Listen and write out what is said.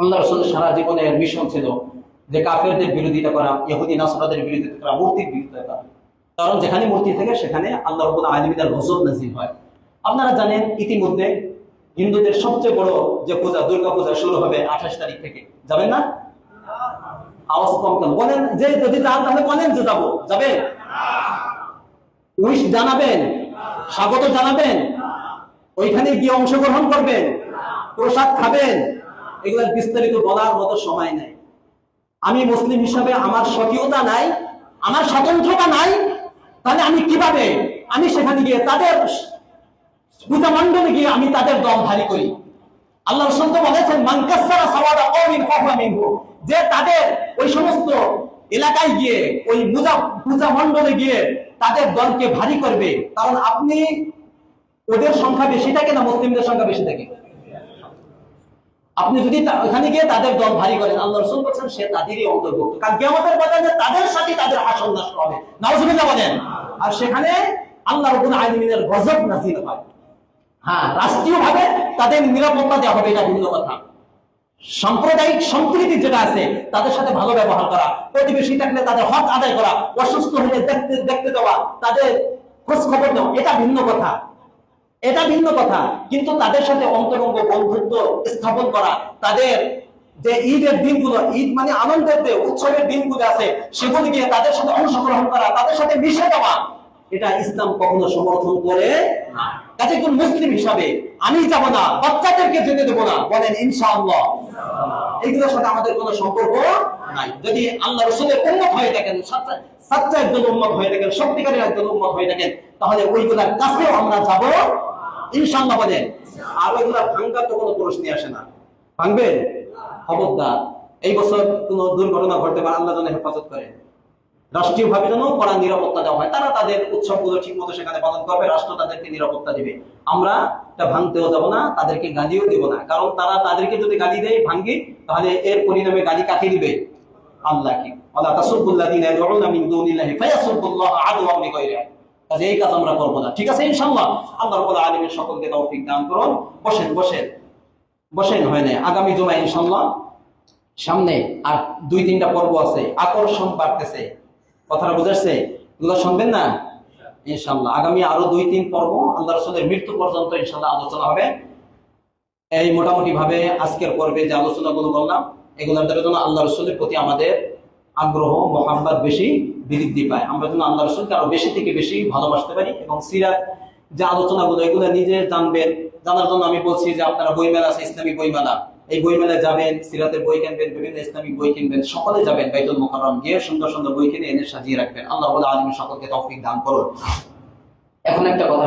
আল্লাহ রসুলের সারা জীবনের মিশন ছিল যে কাফেরদের বিরোধিতা করা, ইহুদি, নাসরাদের বিরোধিতা করা, মূর্তির বিরোধিতা করা। কারণ যেখানে মূর্তি থাকে, সেখানে আল্লাহ রবুল আলমিনের গজব নাজিল হয়। আপনারা জানেন, ইতিমধ্যে হিন্দুদের সবচেয়ে বড় যে পূজা, দুর্গা পূজা শুরু হবে আঠাশ তারিখ থেকে। যাবেন না? আওয়াজ কম কেন? বলেন, যে যদি যান, তাহলে বলেন যে যাব। যাবেন? উইশ জানাবেন? স্বাগত জানাবেন? ওইখানে গিয়ে অংশগ্রহণ করবেন? প্রসাদ খাবেন? এগুলোর বিস্তারিত বলার মতো সময় নেই। আমি মুসলিম হিসাবে আমার স্বকীয়তা নাই, আমার স্বতন্ত্রতা নাই, তাহলে আমি কীভাবে আমি সেখানে গিয়ে তাদের পূজা মণ্ডলে গিয়ে আমি তাদের দম ভারী করি? আল্লাহ রসুল তো বলেছেন মানকাসারা সাওয়াদা অমিন মিনহু। যে তাদের ওই সমস্ত এলাকায় গিয়ে, ওই পূজা পূজা মণ্ডলে গিয়ে তাদের দলকে ভারী করবে। কারণ আপনি ওদের সংখ্যা বেশি থাকে না, মুসলিমদের সংখ্যা বেশি থাকে? আপনি যদি ওখানে গিয়ে তাদের দল ভারী করেন, আল্লাহ রসুল বলছেন, সে তাদেরই অন্তর্ভুক্ত। কারণ কেমতের বাজারে তাদের সাথে তাদের আসন নষ্ট হবে। নাউজুবিল্লাহ বলেন। আর সেখানে আল্লাহ রবুল আলমিনের গজব নাজির হয়। হ্যাঁ রাষ্ট্রীয় ভাবে তাদের নিরাপত্তা দেওয়া হবে, এটা ভিন্ন কথা। সাম্প্রদায়িক সম্প্রীতি যেটা আছে, তাদের সাথে ভালো ব্যবহার করা, প্রতিবেশী থাকলে তাদের হক আদায় করা, অসুস্থ হলে দেখতে দেখতে দেওয়া তাদের খোঁজ খবর দেওয়া এটা ভিন্ন কথা। এটা ভিন্ন কথা, কিন্তু তাদের সাথে অন্তরঙ্গ বন্ধুত্ব স্থাপন করা, তাদের যে ঈদের দিনগুলো, ঈদ মানে আনন্দের যে উৎসবের দিনগুলো আছে, সেগুলি গিয়ে তাদের সাথে অংশগ্রহণ করা, তাদের সাথে মিশে যাওয়া, এটা ইসলাম কখনো সমর্থন করে কাজে মুসলিম হিসাবে, আমি যাব না, বাচ্চাদেরকে যেতে দেবো না, বলেন ইনশাআল্লাহ। এইগুলোর সাথে আমাদের কোনো সম্পর্ক নাই। যদি আল্লাহ রসুলের উন্মত হয়ে থাকেন সচ্চা- একজন উন্মত হয়ে থাকেন, সত্যিকারের একজন উন্মত হয়ে থাকেন, তাহলে ওইগুলার কাছেও আমরা যাব ইনশাল্লাহ বলেন আর ওইগুলা ভাঙ্গার তো কোনো প্রশ্নই আসে না। ভাঙবেন? খবরদার। এই বছর কোনো দুর্ঘটনা ঘটতে পারে, আল্লাহ যেন হেফাজত করে। রাষ্ট্রীয়ভাবে যেন কড়া নিরাপত্তা দেওয়া হয়, তারা তাদের উৎসবগুলো ঠিক মতো সেখানে পালন করবে, রাষ্ট্র তাদেরকে নিরাপত্তা দিবে। আমরা এটা ভাঙতেও যাব না, তাদেরকে গালিও দিব না, কারণ তারা তাদেরকে যদি গালি দেয় ভাঙ্গি তাহলে এর পরিণামে গালি কাকে দিবে? আল্লাহকে। আল্লাহ দুনিল্লাহি ফায়াসুবুল্লাহ আদওয়াম বিগাইরি কাজে এই কাজ আমরা করব না। ঠিক আছে, ইনশাআল্লাহ। আল্লাহ রাব্বুল আলামিন সকলকে তৌফিক দান করুন। বসেন বসেন। বসেন, হয় না আগামী জুমা ইনশাআল্লাহ। সামনে আর দুই তিনটা পর্ব আছে। আকর্ষণ বাড়তেছে। কথাটা বুঝাচ্ছে এগুলো শুনবেন না? ইনশাল্লাহ আগামী আরও দুই, তিন পর্ব আল্লাহ রসুলের মৃত্যু পর্যন্ত ইনশাল্লাহ আলোচনা হবে। এই মোটামুটি ভাবে আজকের পর্বে যে আলোচনাগুলো বললাম, এগুলোর দ্বারা যেন আল্লাহ রসুলের প্রতি আমাদের আগ্রহ মোহাম্মত বেশি বৃদ্ধি পায়। আমরা যেন আল্লাহ রসুলকে আরও বেশি থেকে বেশি ভালোবাসতে পারি এবং সিরাত যে আলোচনাগুলো, এগুলো নিজে জানবেন। জানার জন্য আমি বলছি যে আপনারা বইমেলা আছে, ইসলামী বইমেলা। এই বই মেলায় যাবেন, সিরাতের বই কিনবেন, বিভিন্ন ইসলামিক বই কিনবেন, সকলে যাবেন বাইতুল মোকাররম গিয়ে সুন্দর সুন্দর বই কিনে এনে সাজিয়ে রাখবেন। আল্লাহ আলমী সকলকে তৌফিক দান করুন। এখন একটা কথা